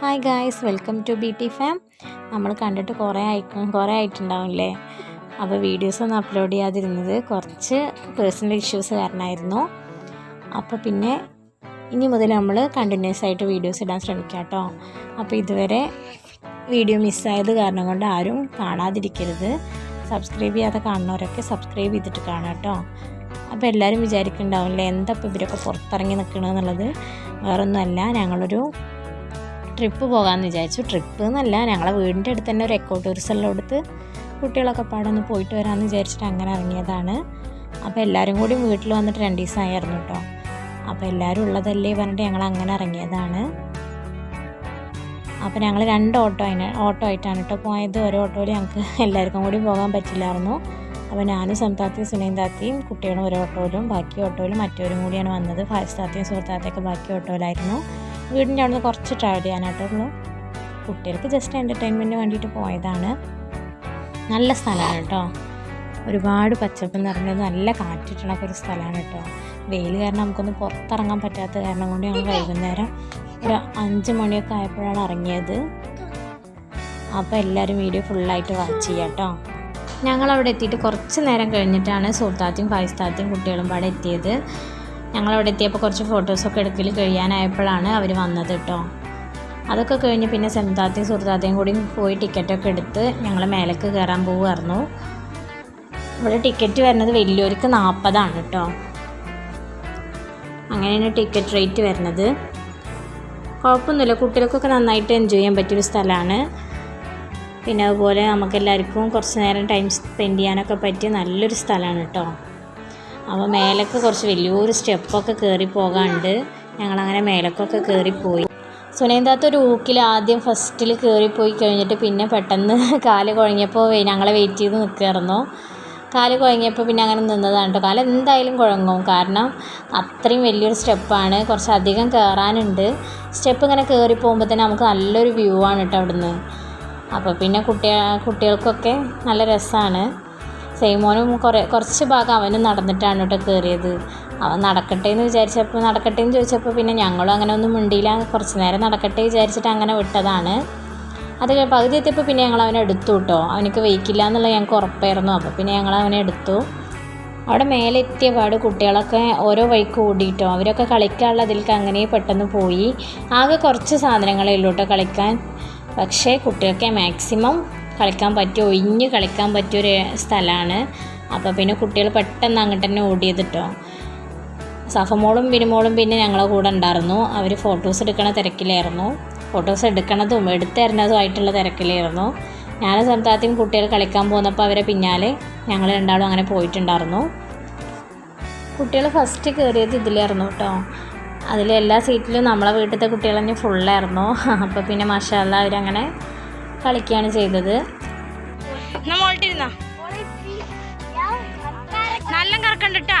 Hi guys welcome to B T farm നമ്മൾ കണ്ടിട്ട് കുറേ ആയി കുറേ ആയിട്ടുണ്ടാവില്ലേ? അപ്പോൾ വീഡിയോസ് ഒന്നും അപ്ലോഡ് ചെയ്യാതിരുന്നത് കുറച്ച് പേഴ്സണൽ ഇഷ്യൂസ് കാരണമായിരുന്നു. അപ്പോൾ പിന്നെ ഇനി മുതൽ നമ്മൾ കണ്ടിന്യൂസ് ആയിട്ട് വീഡിയോസ് ഇടാൻ ശ്രമിക്കാം കേട്ടോ. അപ്പോൾ ഇതുവരെ വീഡിയോ മിസ്സായത് കാരണം കൊണ്ട് ആരും കാണാതിരിക്കരുത്. സബ്സ്ക്രൈബ് ചെയ്യാതെ കാണുന്നവരൊക്കെ സബ്സ്ക്രൈബ് ചെയ്തിട്ട് കാണാം കേട്ടോ. അപ്പോൾ എല്ലാവരും വിചാരിക്കുന്നുണ്ടാവില്ലേ എന്താ ഇപ്പോൾ ഇവരൊക്കെ പുറത്തിറങ്ങി നിൽക്കണമെന്നുള്ളത് വേറൊന്നുമല്ല ഞങ്ങളൊരു ട്രിപ്പ് പോകാമെന്ന് വിചാരിച്ചു. ട്രിപ്പ് എന്നല്ല ഞങ്ങളെ വീടിന്റെ അടുത്ത് തന്നെ ഒരു എക്കോ ടൂറിസെല്ലാം എടുത്ത് കുട്ടികളൊക്കെ പാടൊന്ന് പോയിട്ട് വരാമെന്ന് വിചാരിച്ചിട്ട് അങ്ങനെ ഇറങ്ങിയതാണ്. അപ്പോൾ എല്ലാവരും കൂടി വീട്ടിൽ വന്നിട്ട് രണ്ട് ദിവസമായിരുന്നു കേട്ടോ അപ്പോൾ എല്ലാവരും ഉള്ളതല്ലേ പറഞ്ഞിട്ട് ഞങ്ങൾ അങ്ങനെ ഇറങ്ങിയതാണ്. അപ്പോൾ ഞങ്ങൾ രണ്ട് ഓട്ടോ അതിന് ഓട്ടോ ആയിട്ടാണ് കേട്ടോ പോയത്. ഒരു ഓട്ടോയിൽ ഞങ്ങൾക്ക് എല്ലാവർക്കും കൂടി പോകാൻ പറ്റില്ലായിരുന്നു. അപ്പോൾ ഞാനും സംതാത്തിയും സുനയും താത്തിയും കുട്ടികളും ഒരു ഓട്ടോയിലും ബാക്കി ഓട്ടോയിലും മറ്റവരും കൂടിയാണ് വന്നത്. ഫാസ്റ്റ് താത്തിയും സുഹൃത്താത്തയൊക്കെ ബാക്കി ഓട്ടോയിലായിരുന്നു. വീടിന്റെ അവിടെ നിന്ന് കുറച്ച് ട്രാവൽ ചെയ്യാനായിട്ടുള്ളൂ കുട്ടികൾക്ക് ജസ്റ്റ് എന്റർടൈൻമെന്റിന് വേണ്ടിയിട്ട് പോയതാണ്. നല്ല സ്ഥലമാണ് കേട്ടോ. ഒരുപാട് പച്ചപ്പ് നിറഞ്ഞത് നല്ല കാറ്റിട്ടുള്ള ഒരു സ്ഥലമാണ് കേട്ടോ. വെയിൽ കാരണം നമുക്കൊന്ന് പുറത്തിറങ്ങാൻ പറ്റാത്ത കാരണം കൊണ്ട് ഞങ്ങൾ വൈകുന്നേരം ഒരു അഞ്ച് മണിയൊക്കെ ആയപ്പോഴാണ് ഇറങ്ങിയത്. അപ്പോൾ എല്ലാവരും വീഡിയോ ഫുള്ളായിട്ട് വാച്ച് ചെയ്യാം കേട്ടോ. ഞങ്ങൾ അവിടെ എത്തിയിട്ട് കുറച്ച് നേരം കഴിഞ്ഞിട്ടാണ് സുഹൃത്താത്തിയും ഫൈസ്താത്തിയും കുട്ടികളും പാടെ എത്തിയത്. ഞങ്ങളവിടെ എത്തിയപ്പോൾ കുറച്ച് ഫോട്ടോസൊക്കെ എടുക്കൽ കഴിയാനായപ്പോഴാണ് അവർ വന്നത് കേട്ടോ അതൊക്കെ കഴിഞ്ഞ് പിന്നെ സെന്താത്തയും സുഹൃത്താത്തയും കൂടി പോയി ടിക്കറ്റൊക്കെ എടുത്ത് ഞങ്ങൾ മേലേക്ക് കയറാൻ പോവുമായിരുന്നു ഇവിടെ ടിക്കറ്റ് വരുന്നത് വലിയവർക്ക് നാൽപ്പതാണ് കേട്ടോ അങ്ങനെയാണ് ടിക്കറ്റ് റേറ്റ് വരുന്നത്. കുഴപ്പമൊന്നുമില്ല കുട്ടികൾക്കൊക്കെ നന്നായിട്ട് എൻജോയ് ചെയ്യാൻ പറ്റിയൊരു സ്ഥലമാണ്. പിന്നെ അതുപോലെ നമുക്കെല്ലാവർക്കും കുറച്ച് നേരം ടൈം സ്പെൻഡ് ചെയ്യാനൊക്കെ പറ്റിയ നല്ലൊരു സ്ഥലമാണ് കേട്ടോ അപ്പോൾ മേലൊക്കെ കുറച്ച് വലിയൊരു സ്റ്റെപ്പൊക്കെ കയറി പോകാണ്ട് ഞങ്ങളങ്ങനെ മേലക്കൊക്കെ കയറിപ്പോയി സുനേന്ദാത്ത ഒരു ഊക്കിൽ ആദ്യം ഫസ്റ്റിൽ കയറിപ്പോയി കഴിഞ്ഞിട്ട് പിന്നെ പെട്ടെന്ന് കാൽ കുഴങ്ങിയപ്പോൾ ഞങ്ങളെ വെയിറ്റ് ചെയ്ത് നിൽക്കുകയായിരുന്നു കാൽ കുഴങ്ങിയപ്പോൾ പിന്നെ അങ്ങനെ നിന്നതാണ് കേട്ടോ കാൽ എന്തായാലും കുഴങ്ങും. കാരണം അത്രയും വലിയൊരു സ്റ്റെപ്പാണ്. കുറച്ചധികം കയറാനുണ്ട് സ്റ്റെപ്പ് ഇങ്ങനെ കയറി പോകുമ്പോൾ തന്നെ നമുക്ക് നല്ലൊരു വ്യൂ ആണ് കേട്ടോ അവിടുന്ന്. അപ്പോൾ പിന്നെ കുട്ടികൾ കുട്ടികൾക്കൊക്കെ നല്ല രസമാണ് സെയ്മോനും കുറേ കുറച്ച് ഭാഗം അവനും നടന്നിട്ടാണ് കേട്ടോ കയറിയത് അവൻ നടക്കട്ടെ എന്ന് വിചാരിച്ചപ്പോൾ നടക്കട്ടെ എന്ന് ചോദിച്ചപ്പോൾ പിന്നെ ഞങ്ങളും അങ്ങനെ ഒന്നും മിണ്ടിയില്ല. കുറച്ച് നേരം നടക്കട്ടെ വിചാരിച്ചിട്ട് അങ്ങനെ വിട്ടതാണ്. അത് പകുതി എത്തിയപ്പോൾ പിന്നെ ഞങ്ങൾ അവനെ എടുത്തു കേട്ടോ. അവനക്ക് വെയ്ക്കില്ല എന്നുള്ള ഞങ്ങൾക്ക് ഉറപ്പായിരുന്നു. അപ്പോൾ പിന്നെ ഞങ്ങൾ അവനെ എടുത്തു. അവിടെ മേലെ എത്തിയ പാട് കുട്ടികളൊക്കെ ഓരോ വഴിക്ക് ഓടിയിട്ടോ അവരൊക്കെ കളിക്കാനുള്ള അതിലേക്ക് അങ്ങനെ പെട്ടെന്ന് പോയി. ആകെ കുറച്ച് സാധനങ്ങളേ ഉള്ളൂ കേട്ടോ കളിക്കാൻ. പക്ഷേ കുട്ടികൾക്ക് മാക്സിമം കളിക്കാൻ പറ്റിയ ഒഴിഞ്ഞ് കളിക്കാൻ പറ്റിയൊരു സ്ഥലമാണ്. അപ്പോൾ പിന്നെ കുട്ടികൾ പെട്ടെന്ന് അങ്ങോട്ട് തന്നെ ഓടിയത് കേട്ടോ സഫമോളും ബിനിമോളും പിന്നെ ഞങ്ങളെ കൂടെ ഉണ്ടായിരുന്നു. അവർ ഫോട്ടോസ് എടുക്കണ തിരക്കിലായിരുന്നു. ഫോട്ടോസ് എടുക്കണതും എടുത്തരുന്നതും ആയിട്ടുള്ള തിരക്കിലായിരുന്നു. ഞാൻ സംതാത്തിയും കുട്ടികൾ കളിക്കാൻ പോന്നപ്പോൾ അവരെ പിന്നാലെ ഞങ്ങൾ രണ്ടാളും അങ്ങനെ പോയിട്ടുണ്ടായിരുന്നു. കുട്ടികൾ ഫസ്റ്റ് കയറിയത് ഇതിലായിരുന്നു കേട്ടോ. അതിലെല്ലാ സീറ്റിലും നമ്മളെ വീട്ടിലത്തെ കുട്ടികൾ തന്നെ ഫുള്ളായിരുന്നു അപ്പോൾ പിന്നെ മഷാല്ല അവരങ്ങനെ കളിക്കുകയാണ് ചെയ്തത്. നല്ല കറക്കണ്ടിട്ടാ.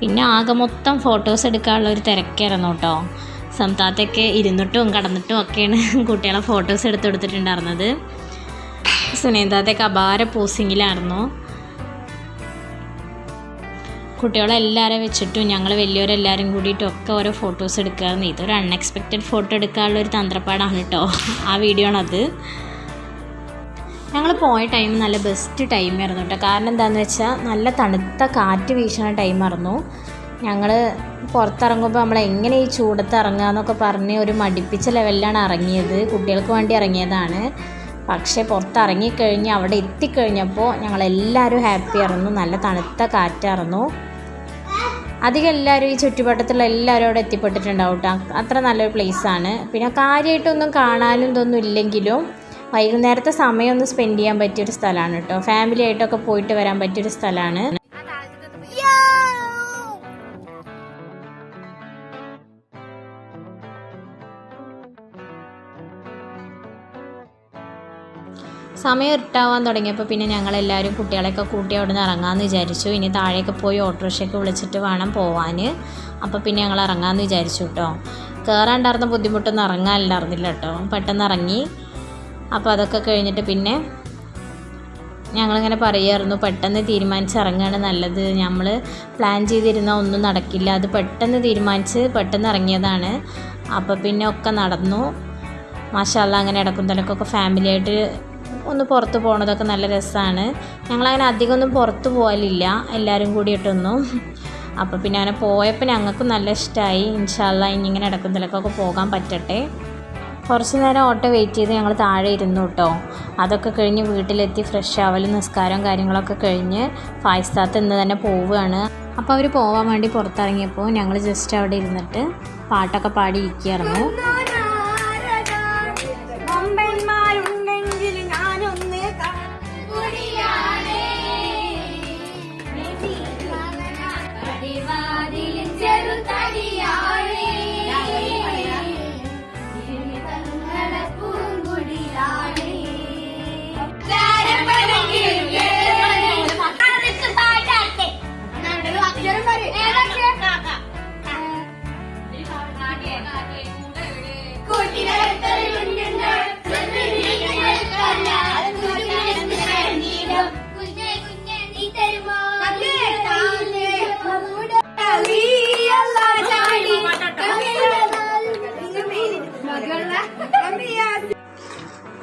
പിന്നെ ആകെ മൊത്തം ഫോട്ടോസ് എടുക്കാനുള്ള ഒരു തിരക്കായിരുന്നു കേട്ടോ. സംതാത്തൊക്കെ ഇരുന്നിട്ടും കടന്നിട്ടും ഒക്കെയാണ് കുട്ടികളെ ഫോട്ടോസ് എടുത്ത് കൊടുത്തിട്ടുണ്ടായിരുന്നത് സുനേന്ദാത്തൊക്കെ അപാര പോസിങ്ങിലായിരുന്നു കുട്ടികളെല്ലാവരും വെച്ചിട്ടും ഞങ്ങൾ വലിയവരെല്ലാവരും കൂടിയിട്ടും ഒക്കെ ഓരോ ഫോട്ടോസ് എടുക്കുകയായിരുന്നു ഇതൊരു അൺഎക്സ്പെക്റ്റഡ് ഫോട്ടോ എടുക്കാനുള്ള ഒരു തന്ത്രപ്പാടാണ് കേട്ടോ ആ വീഡിയോ ആണത്. ഞങ്ങൾ പോയ ടൈം നല്ല ബെസ്റ്റ് ടൈമായിരുന്നു കേട്ടോ കാരണം എന്താണെന്ന് വെച്ചാൽ നല്ല തണുത്ത കാറ്റ് വീശുന്ന ടൈമായിരുന്നു ഞങ്ങൾ പുറത്തിറങ്ങുമ്പോൾ നമ്മൾ എങ്ങനെ ഈ ചൂടത്ത് ഇറങ്ങുക എന്നൊക്കെ പറഞ്ഞ് ഒരു മടിപ്പിച്ച ലെവലിലാണ് ഇറങ്ങിയത്. കുട്ടികൾക്ക് വേണ്ടി ഇറങ്ങിയതാണ്. പക്ഷേ പുറത്തിറങ്ങിക്കഴിഞ്ഞ് അവിടെ എത്തിക്കഴിഞ്ഞപ്പോൾ ഞങ്ങളെല്ലാവരും ഹാപ്പി ആയിരുന്നു. നല്ല തണുത്ത കാറ്റായിരുന്നു. അധികം എല്ലാവരും ഈ ചുറ്റുവട്ടത്തുള്ള എല്ലാവരും അവിടെ എത്തിപ്പെട്ടിട്ടുണ്ടാവും കേട്ടോ അത്ര നല്ലൊരു പ്ലേസാണ് പിന്നെ കാര്യമായിട്ടൊന്നും കാണാനും ഇതൊന്നും ഇല്ലെങ്കിലും വൈകുന്നേരത്തെ സമയം ഒന്ന് സ്പെൻഡ് ചെയ്യാൻ പറ്റിയൊരു സ്ഥലമാണ് കേട്ടോ ഫാമിലി ആയിട്ടൊക്കെ പോയിട്ട് വരാൻ പറ്റിയൊരു സ്ഥലമാണ്. സമയം ഇട്ടാവാൻ തുടങ്ങിയപ്പോൾ പിന്നെ ഞങ്ങളെല്ലാവരും കുട്ടികളെയൊക്കെ കൂട്ടി അവിടെ നിന്ന് ഇറങ്ങാമെന്ന് വിചാരിച്ചു. ഇനി താഴേക്ക് പോയി ഓട്ടോറിക്ഷയൊക്കെ വിളിച്ചിട്ട് വേണം പോവാൻ അപ്പോൾ പിന്നെ ഞങ്ങൾ ഇറങ്ങാമെന്ന് വിചാരിച്ചു കേട്ടോ കയറാണ്ടായിരുന്ന ബുദ്ധിമുട്ടൊന്നും ഇറങ്ങാനില്ലായിരുന്നില്ല കേട്ടോ പെട്ടെന്ന് ഇറങ്ങി. അപ്പോൾ അതൊക്കെ കഴിഞ്ഞിട്ട് പിന്നെ ഞങ്ങളിങ്ങനെ പറയുമായിരുന്നു പെട്ടെന്ന് തീരുമാനിച്ച് ഇറങ്ങുകയാണ് നല്ലത്. നമ്മൾ പ്ലാൻ ചെയ്തിരുന്ന ഒന്നും നടക്കില്ല. അത് പെട്ടെന്ന് തീരുമാനിച്ച് പെട്ടെന്ന് ഇറങ്ങിയതാണ്. അപ്പോൾ പിന്നെ ഒക്കെ നടന്നു. മാഷാല്ല അങ്ങനെ ഇടക്കുന്നതിലൊക്കെ ഫാമിലി ആയിട്ട് ഒന്ന് പുറത്ത് പോണതൊക്കെ നല്ല രസമാണ് ഞങ്ങളങ്ങനെ അധികം ഒന്നും പുറത്ത് പോകലില്ല എല്ലാവരും കൂടിയിട്ടൊന്നും അപ്പോൾ പിന്നെ അങ്ങനെ പോയപ്പോൾ ഞങ്ങൾക്ക് നല്ല ഇഷ്ടമായി ഇൻഷാല്ല ഇനി ഇങ്ങനെ ഇടക്കുന്തലക്കൊക്കെ പോകാൻ പറ്റട്ടെ. കുറച്ച് നേരം ഓട്ടോ വെയിറ്റ് ചെയ്ത് ഞങ്ങൾ താഴെ ഇരുന്നു കേട്ടോ അതൊക്കെ കഴിഞ്ഞ് വീട്ടിലെത്തി ഫ്രഷ് ആവലും നിസ്കാരവും കാര്യങ്ങളൊക്കെ കഴിഞ്ഞ് ഫായ്സ്താത്ത് ഇന്ന് തന്നെ പോവുകയാണ് അപ്പോൾ അവർ പോകാൻ വേണ്ടി പുറത്തിറങ്ങിയപ്പോൾ ഞങ്ങൾ ജസ്റ്റ് അവിടെ ഇരുന്നിട്ട് പാട്ടൊക്കെ പാടി ഇരിക്കുകയായിരുന്നു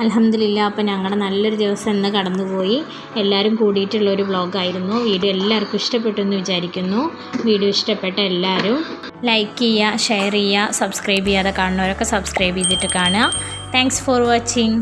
അലഹമില്ല അപ്പോൾ ഞങ്ങളുടെ നല്ലൊരു ദിവസം ഇന്ന് കടന്നുപോയി. എല്ലാവരും കൂടിയിട്ടുള്ള ഒരു വ്ളോഗായിരുന്നു. വീഡിയോ എല്ലാവർക്കും ഇഷ്ടപ്പെട്ടു എന്ന് വിചാരിക്കുന്നു. വീഡിയോ ഇഷ്ടപ്പെട്ട എല്ലാവരും ലൈക്ക് ചെയ്യുക ഷെയർ ചെയ്യുക സബ്സ്ക്രൈബ് ചെയ്യാതെ കാണുന്നവരൊക്കെ സബ്സ്ക്രൈബ് ചെയ്തിട്ട് കാണുക. Thanks for watching